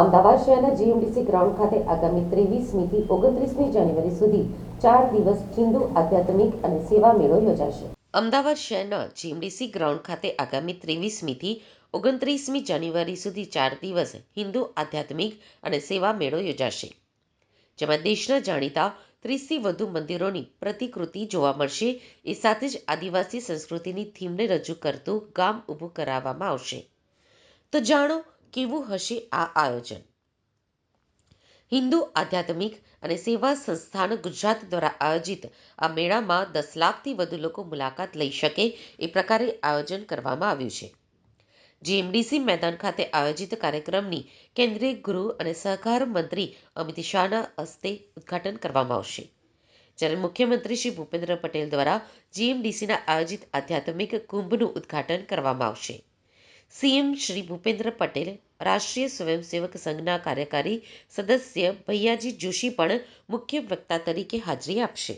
અમદાવાદ શહેરના GMDC ground ખાતે આગામી ત્રેવીસમીથી ઓગણત્રીસમી જાન્યુઆરી સુધી ચાર દિવસ હિન્દુ આધ્યાત્મિક અને સેવા મેળો યોજાશે. અમદાવાદ શહેરના જીએમડીસી ગ્રાઉન્ડ ખાતે આગામી ત્રેવીસમીથી ઓગણત્રીસમી જાન્યુઆરી સુધી ચાર દિવસ હિન્દુ આધ્યાત્મિક અને સેવા મેળો યોજાશે. જેમાં દેશના જાણીતા ત્રીસથી વધુ મંદિરોની પ્રતિકૃતિ જોવા મળશે. એ સાથે જ આદિવાસી સંસ્કૃતિની થીમને રજૂ કરતું ગામ ઊભું કરાવવામાં આવશે. તો જાણો કેવું હશે આ આયોજન? હિન્દુ આધ્યાત્મિક અને સેવા સંસ્થાન ગુજરાત દ્વારા આયોજિત આ મેળામાં દસ લાખથી વધુ લોકો મુલાકાત લઈ શકે એ પ્રકારે આયોજન કરવામાં આવ્યું છે. જીએમડીસી મેદાન ખાતે આયોજિત કાર્યક્રમની કેન્દ્રીય ગૃહ અને સહકાર મંત્રી અમિત શાહના હસ્તે ઉદ્ઘાટન કરવામાં આવશે. જ્યારે મુખ્યમંત્રી શ્રી ભૂપેન્દ્ર પટેલ દ્વારા જીએમડીસીના આયોજિત આધ્યાત્મિક કુંભનું ઉદ્ઘાટન કરવામાં આવશે. સીએમ શ્રી ભૂપેન્દ્ર પટેલ રાષ્ટ્રીય સ્વયંસેવક સંઘના કાર્યકારી સદસ્ય ભૈયાજી જોશી પણ મુખ્ય વક્તા તરીકે હાજરી આપશે.